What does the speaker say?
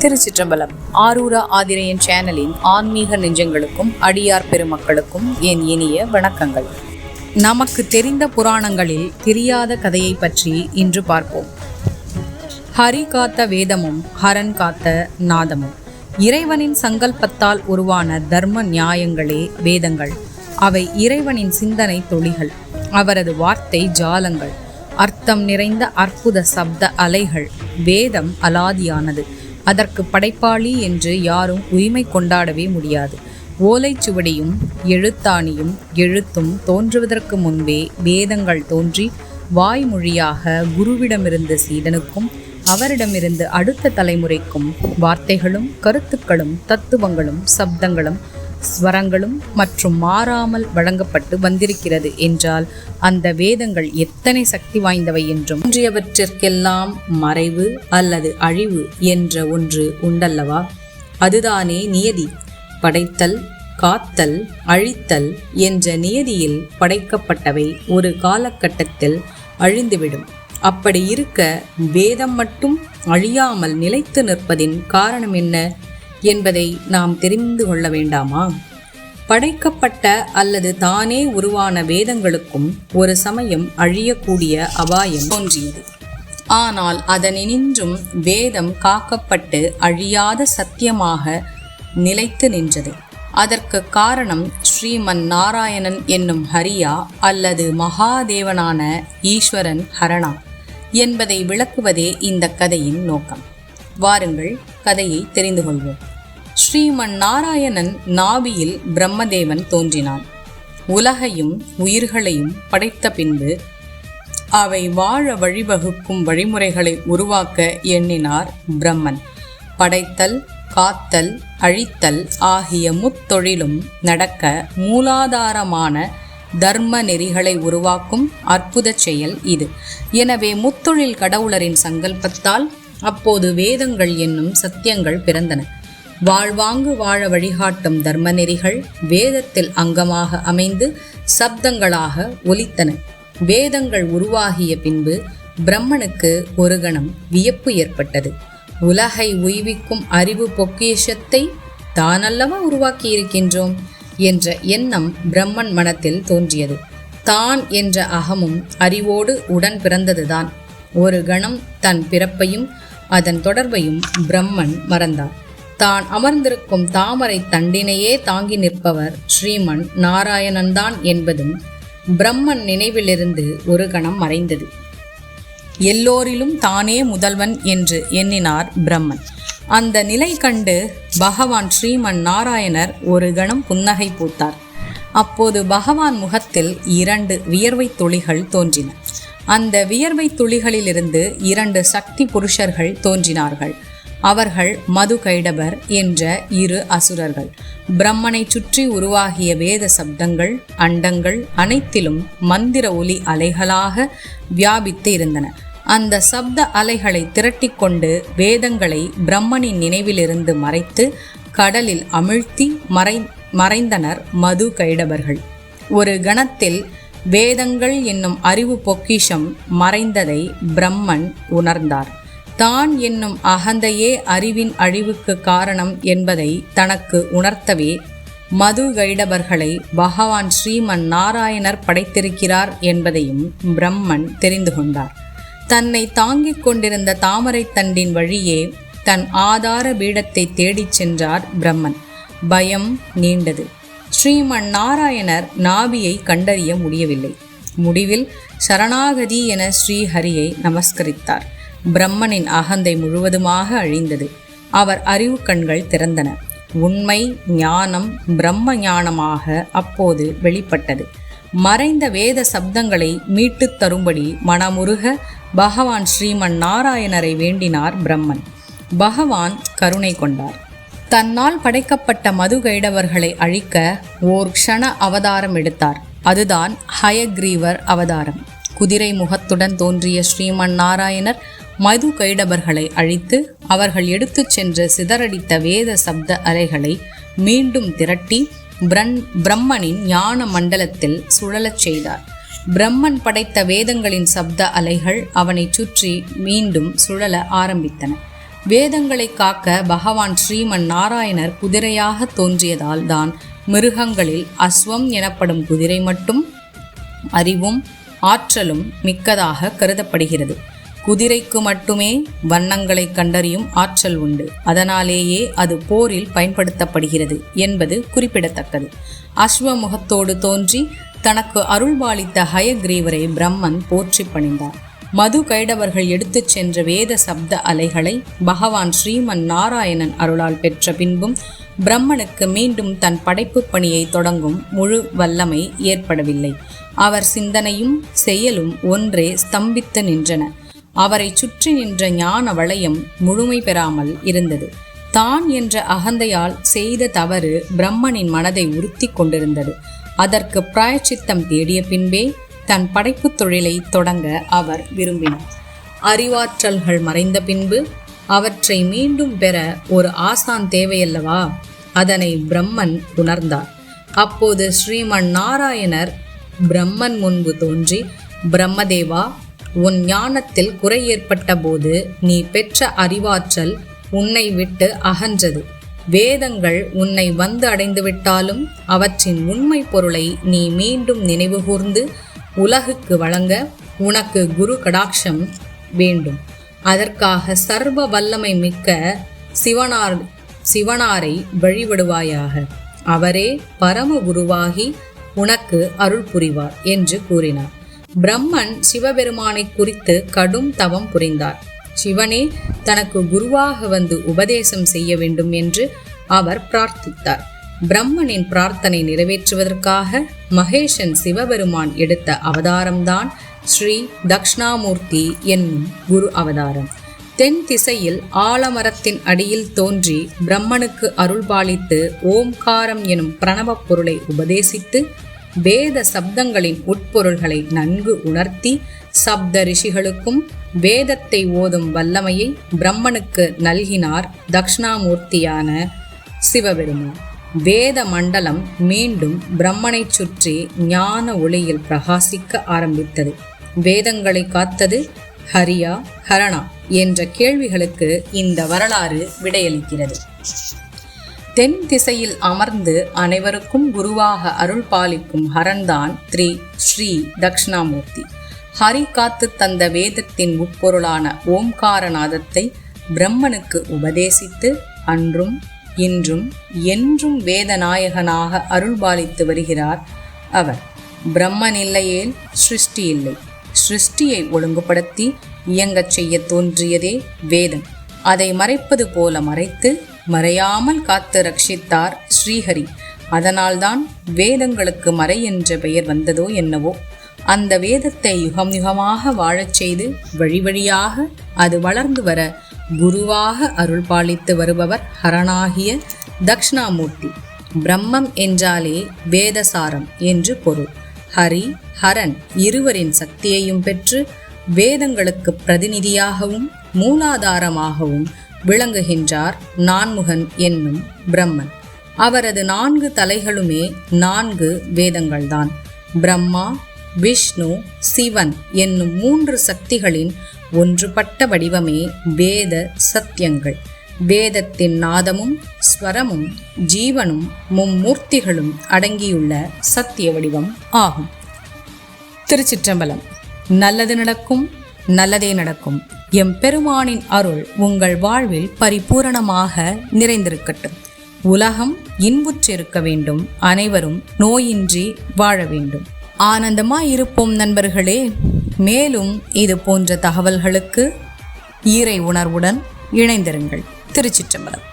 திருச்சிற்றம்பலம். ஆரூரா ஆதிரையன் சேனலின் ஆன்மீக நெஞ்சங்களுக்கும் அடியார் பெருமக்களுக்கும் என் இனிய வணக்கங்கள். நமக்கு தெரிந்த புராணங்களில் தெரியாத கதையை பற்றி இன்று பார்ப்போம். ஹரி காத்த வேதமும் ஹரன் காத்த நாதமும். இறைவனின் சங்கல்பத்தால் உருவான தர்ம நியாயங்களே வேதங்கள். அவை இறைவனின் சிந்தனை தொழிகள் அவரது வார்த்தை ஜாலங்கள். அர்த்தம் நிறைந்த அற்புத சப்த அலைகள் வேதம் அலாதியானது. அதற்கு படைப்பாளி என்று யாரும் உரிமை கொண்டாடவே முடியாது. ஓலைச்சுவடியும் எழுத்தாணியும் எழுத்தும் தோன்றுவதற்கு முன்பே வேதங்கள் தோன்றி வாய்மொழியாக குருவிடமிருந்து சீடனுக்கும் அவரிடமிருந்து அடுத்த தலைமுறைக்கும் வார்த்தைகளும் கருத்துக்களும் தத்துவங்களும் சப்தங்களும் ஸ்வரங்களும் மற்றும் மாறாமல் வழங்கப்பட்டு வந்திருக்கிறது என்றால் அந்த வேதங்கள் எத்தனை சக்தி வாய்ந்தவை என்றும் தோன்றியவற்றிற்கெல்லாம் மறைவு அல்லது அழிவு என்ற ஒன்று உண்டல்லவா? அதுதானே நியதி. படைத்தல் காத்தல் அழித்தல் என்ற நியதியில் படைக்கப்பட்டவை ஒரு காலகட்டத்தில் அழிந்துவிடும். அப்படி இருக்க வேதம் மட்டும் அழியாமல் நிலைத்து நிற்பதின் காரணம் என்ன? என்பதை நாம் தெரிந்து கொள்ள வேண்டாமா? படைக்கப்பட்ட அல்லது தானே உருவான வேதங்களுக்கும் ஒரு சமயம் அழியக்கூடிய அபாயம் தோன்றியது. ஆனால் அதனினின்றும் வேதம் காக்கப்பட்டு அழியாத சத்தியமாக நிலைத்து நின்றது. அதற்கு காரணம் ஸ்ரீமன் நாராயணன் என்னும் ஹரியா அல்லது மகாதேவனான ஈஸ்வரன் ஹரணா என்பதை விளக்குவதே இந்த கதையின் நோக்கம். வாருங்கள் கதையை தெரிந்து கொள்வோம். ஸ்ரீமன் நாராயணன் நாபியில் பிரம்மதேவன் தோன்றினான். உலகையும் உயிர்களையும் படைத்த பின்பு அவை வாழ வழிவகுக்கும் வழிமுறைகளை உருவாக்க எண்ணினார் பிரம்மன். படைத்தல் காத்தல் அழித்தல் ஆகிய முத்தொழிலும் நடக்க மூலாதாரமான தர்ம நெறிகளை உருவாக்கும் அற்புத செயல் இது. எனவே முத்தொழில் கடவுளரின் சங்கல்பத்தால் அப்போது வேதங்கள் என்னும் சத்தியங்கள் பிறந்தன. வாழ்வாங்கு வாழ வழிகாட்டும் தர்ம நெறிகள் வேதத்தில் அங்கமாக அமைந்து சப்தங்களாக ஒலித்தன. வேதங்கள் உருவாகிய பின்பு பிரம்மனுக்கு ஒரு கணம் வியப்பு ஏற்பட்டது. உலகை உய்விக்கும் அறிவு பொக்கிஷத்தை தானல்லவா உருவாக்கி இருக்கின்றோம் என்ற எண்ணம் பிரம்மன் மனத்தில் தோன்றியது. தான் என்ற அகமும் அறிவோடு உடன் பிறந்ததுதான். ஒரு கணம் தன் பிறப்பையும் அதன் தொடர்பையும் பிரம்மன் மறந்தார். தான் அமர்ந்திருக்கும் தாமரை தண்டினையே தாங்கி நிற்பவர் ஸ்ரீமன் நாராயணன்தான் என்பதும் பிரம்மன் நினைவிலிருந்து ஒரு கணம் மறைந்தது. எல்லோரிலும் தானே முதல்வன் என்று எண்ணினார் பிரம்மன். அந்த நிலை கண்டு பகவான் ஸ்ரீமன் நாராயணர் ஒரு கணம் புன்னகை பூத்தார். அப்போது பகவான் முகத்தில் இரண்டு வியர்வை துளிகள் தோன்றின. அந்த வியர்வை துளிகளிலிருந்து இரண்டு சக்தி புருஷர்கள் தோன்றினார்கள். அவர்கள் மது கைடபர் என்ற இரு அசுரர்கள். பிரம்மனை சுற்றி உருவாகிய வேத சப்தங்கள் அண்டங்கள் அனைத்திலும் மந்திர ஒலி அலைகளாக வியாபித்து இருந்தன. அந்த சப்த அலைகளை திரட்டிக்கொண்டு வேதங்களை பிரம்மனின் நினைவிலிருந்து மறைத்து கடலில் அமிழ்த்தி மறை மறைந்தனர் மது கைடபர்கள். ஒரு கணத்தில் வேதங்கள் என்னும் அறிவு பொக்கிஷம் மறைந்ததை பிரம்மன் உணர்ந்தார். தான் என்னும் அகந்தையே அறிவின் அழிவுக்கு காரணம் என்பதை தனக்கு உணர்த்தவே மது கைடபர்களை பகவான் ஸ்ரீமன் நாராயணர் படைத்திருக்கிறார் என்பதையும் பிரம்மன் தெரிந்து கொண்டார். தன்னை தாங்கிக் கொண்டிருந்த தாமரை தண்டின் வழியே தன் ஆதார பீடத்தை தேடிச் சென்றார் பிரம்மன். பயம் நீண்டது. ஸ்ரீமன் நாராயணர் நாபியை கண்டறிய முடியவில்லை. முடிவில் சரணாகதி என ஸ்ரீஹரியை நமஸ்கரித்தார். பிரம்மனின் அகந்தை முழுவதுமாக அழிந்தது. அவர் அறிவு கண்கள் திறந்தன. உண்மை ஞானம் பிரம்ம ஞானமாக அப்போது வெளிப்பட்டது. மறைந்த வேத சப்தங்களை மீட்டுத் தரும்படி மனமுருக பகவான் ஸ்ரீமன் நாராயணரை வேண்டினார் பிரம்மன். பகவான் கருணை கொண்டார். தன்னால் படைக்கப்பட்ட மது கைடவர்களை அழிக்க ஓர் க்ஷண அவதாரம் எடுத்தார். அதுதான் ஹயக்ரீவர் அவதாரம். குதிரை முகத்துடன் தோன்றிய ஸ்ரீமன் நாராயணர் மது கைடவர்களை அழித்து அவர்கள் எடுத்துச் சென்று சிதறடித்த வேத சப்த அலைகளை மீண்டும் திரட்டி பிரன் பிரம்மனின் ஞான மண்டலத்தில் சுழலச் செய்தார். பிரம்மன் படைத்த வேதங்களின் சப்த அலைகள் அவனைச் சுற்றி மீண்டும் சுழல ஆரம்பித்தன. வேதங்களை காக்க பகவான் ஸ்ரீமன் நாராயணர் குதிரையாக தோன்றியதால் தான் மிருகங்களில் அஸ்வம் எனப்படும் குதிரை மட்டும் அறிவும் ஆற்றலும் மிக்கதாக கருதப்படுகிறது. குதிரைக்கு மட்டுமே வண்ணங்களை கண்டறியும் ஆற்றல் உண்டு. அதனாலேயே அது போரில் பயன்படுத்தப்படுகிறது என்பது குறிப்பிடத்தக்கது. அஸ்வமுகத்தோடு தோன்றி தனக்கு அருள்பாலித்த ஹயக்ரீவரை பிரம்மன் போற்றி பணிந்தார். மது கைடவர்கள் எடுத்துச் சென்ற வேத சப்த அலைகளை பகவான் ஸ்ரீமன் நாராயணன் அருளால் பெற்ற பின்பும் பிரம்மனுக்கு மீண்டும் தன் படைப்பு பணியை தொடங்கும் முழு வல்லமை ஏற்படவில்லை. அவர் சிந்தனையும் செயலும் ஒன்றே ஸ்தம்பித்து நின்றன. அவரை சுற்றி நின்ற ஞான வளையம் முழுமை பெறாமல் இருந்தது. தான் என்ற அகந்தையால் செய்த தவறு பிரம்மனின் மனதை உறுத்தி கொண்டிருந்தது. அதற்கு பிராயச்சித்தம் தேடிய பின்பே தன் படைப்புத் தொழிலை தொடங்க அவர் விரும்பினார். அறிவாற்றல்கள் மறைந்த பின்பு அவற்றை மீண்டும் பெற ஒரு ஆசான் தேவையல்லவா? அதனை பிரம்மன் உணர்ந்தார். அப்போது ஸ்ரீமன் நாராயணர் பிரம்மன் முன்பு தோன்றி பிரம்மதேவா உன் ஞானத்தில் குறை ஏற்பட்ட போது நீ பெற்ற அறிவாற்றல் உன்னை விட்டு அகன்றது. வேதங்கள் உன்னை வந்து அடைந்துவிட்டாலும் அவற்றின் உண்மை பொருளை நீ மீண்டும் நினைவுகூர்ந்து உலகுக்கு வழங்க உனக்கு குரு கடாட்சம் வேண்டும். அதற்காக சர்வ வல்லமை மிக்க சிவனார் சிவனாரை வழிபடுவாயாக. அவரே பரம குருவாகி உனக்கு அருள் புரிவார் என்று கூறினார். பிரம்மன் சிவபெருமானை குறித்து கடும் தவம் புரிந்தார். சிவனே தனக்கு குருவாக வந்து உபதேசம் செய்ய வேண்டும் என்று அவர் பிரார்த்தித்தார். பிரம்மனின் பிரார்த்தனை நிறைவேற்றுவதற்காக மகேஷன் சிவபெருமான் எடுத்த அவதாரம்தான் ஸ்ரீ தக்ஷணாமூர்த்தி என்னும் குரு அவதாரம். தென் திசையில் ஆலமரத்தின் அடியில் தோன்றி பிரம்மனுக்கு அருள்பாலித்து ஓம்காரம் எனும் பிரணவப் பொருளை உபதேசித்து வேத சப்தங்களின் உட்பொருள்களை நன்கு உணர்த்தி சப்த ரிஷிகளுக்கும் வேதத்தை ஓதும் வல்லமையை பிரம்மனுக்கு நல்கினார் தக்ஷணாமூர்த்தியான சிவபெருமான். வேத மண்டலம் மீண்டும் பிரம்மனை சுற்றி ஞான ஒளியில் பிரகாசிக்க ஆரம்பித்தது. வேதங்களை காத்தது ஹரியா ஹரணா என்ற கேள்விகளுக்கு இந்த வரலாறு விடையளிக்கிறது. தென் திசையில் அமர்ந்து அனைவருக்கும் குருவாக அருள் பாலிக்கும் ஹரன்தான் த்ரீ ஸ்ரீ தக்ஷணாமூர்த்தி ஹரி காத்து தந்த வேதத்தின் முப்பொருளான ஓம்காரநாதத்தை பிரம்மனுக்கு உபதேசித்து அன்றும் இன்றும் என்றும் வேதநாயகனாக அருள்பாலித்து வருகிறார் அவர். பிரம்மன் இல்லையேல் சிருஷ்டி இல்லை சிருஷ்டியை ஒழுங்குபடுத்தி இயங்கச் செய்ய தோன்றியதே வேதம். அதை மறைப்பது போல மறைத்து மறையாமல் காத்து ரட்சித்தார் ஸ்ரீஹரி. அதனால்தான் வேதங்களுக்கு மறை என்ற பெயர் வந்ததோ என்னவோ அந்த வேதத்தை யுகம் யுகமாக வாழச் செய்து வழி வழியாக அது வளர்ந்து வர குருவாக அருள் பாலித்து வருபவர் ஹரனாகிய தக்ஷணாமூர்த்தி. பிரம்மம் என்றாலே வேதசாரம் என்று பொருள். ஹரி ஹரன் இருவரின் சக்தியையும் பெற்று வேதங்களுக்கு பிரதிநிதியாகவும் மூலாதாரமாகவும் விளங்குகின்றார் நான்முகன் என்னும் பிரம்மன். அவரது நான்கு தலைகளுமே நான்கு வேதங்கள்தான். பிரம்மா விஷ்ணு சிவன் என்னும் மூன்று சக்திகளின் ஒன்றுபட்ட வடிவமே வேத சத்தியங்கள். வேதத்தின் நாதமும் ஸ்வரமும் ஜீவனும் மும்மூர்த்திகளும் அடங்கியுள்ள சத்திய வடிவம் ஆகும். திருச்சிற்றம்பலம். நல்லது நடக்கும் நல்லதே நடக்கும். எம் பெருமானின் அருள் உங்கள் வாழ்வில் பரிபூரணமாக நிறைந்திருக்கட்டும். உலகம் இன்புற்றிருக்க வேண்டும் அனைவரும் நோயின்றி வாழ வேண்டும். ஆனந்தமாய் இருப்போம் நண்பர்களே. மேலும் இது போன்ற தகவல்களுக்கு ஈரை உணர்வுடன் இணைந்திருங்கள். திருச்சிற்றம்பலம்.